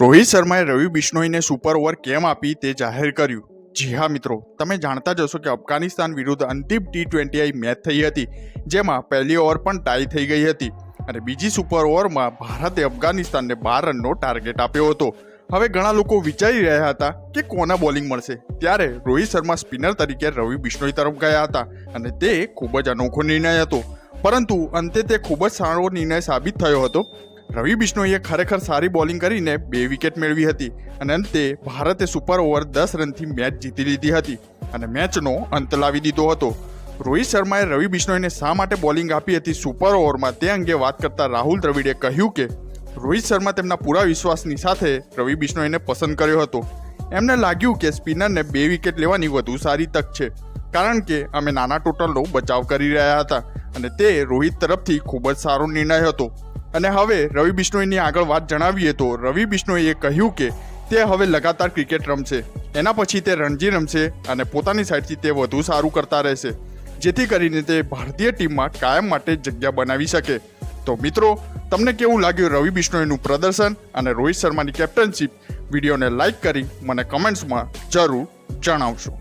રોહિત શર્માએ રવિ બિશ્નોઈને super over કેમ આપી તે જાહેર કર્યું. જી હા મિત્રો, તમે જાણતા જ હશો કે અફઘાનિસ્તાન વિરુદ્ધ અંતિમ ટી ટ્વેન્ટી આઈ મેચ થઈ હતી, જેમાં પહેલી ઓવર પણ ટાઈ થઈ ગઈ હતી અને બીજી સુપર ઓવરમાં ભારતે અફઘાનિસ્તાનને બાર રનનો ટાર્ગેટ આપ્યો હતો. હવે ઘણા લોકો વિચારી રહ્યા હતા કે કોના બોલિંગ મળશે, ત્યારે રોહિત શર્મા સ્પિનર તરીકે રવિ બિશ્નોઈ તરફ ગયા હતા અને તે ખૂબ જ અનોખો નિર્ણય હતો. પરંતુ અંતે તે ખૂબ જ સારો નિર્ણય સાબિત થયો હતો. રવિ બિશ્નોઈએ ખરેખર સારી બોલિંગ કરીને બે વિકેટ મેળવી હતી અને અંતે ભારતે સુપર ઓવર દસ રનથી મેચ જીતી લીધી હતી અને મેચનો અંત લાવી દીધો હતો. રોહિત શર્માએ રવિ બિશ્નોઈને શા માટે બોલિંગ આપી હતી સુપર ઓવરમાં તે અંગે વાત કરતા રાહુલ દ્રવિડે કહ્યું કે, રોહિત શર્મા તેમના પૂરા વિશ્વાસની સાથે રવિ બિશ્નોઈને પસંદ કર્યો હતો. એમને લાગ્યું કે સ્પિનરને બે વિકેટ લેવાની વધુ સારી તક છે, કારણ કે અમે નાના ટોટલનો બચાવ કરી રહ્યા હતા અને તે રોહિત તરફથી ખૂબ જ સારો નિર્ણય હતો. અને હવે રવિ બિશ્નોઈની આગળ વાત જણાવીએ તો રવિ બિશ્નોઈએ કહ્યું કે તે હવે લગાતાર ક્રિકેટ રમશે. એના પછી તે રણજી રમશે અને પોતાની સાઈડથી તે વધુ સારું કરતા રહેશે. જેથી કરીને તે ભારતીય ટીમમાં કાયમ માટે જગ્યા બનાવી શકે. તો મિત્રો, તમને કેવું લાગ્યું રવિ બિશ્નોઈનું પ્રદર્શન અને રોહિત શર્માની કેપ્ટનશીપ? વિડીયોને લાઇક કરી મને કમેન્ટ્સમાં જરૂર જણાવશો.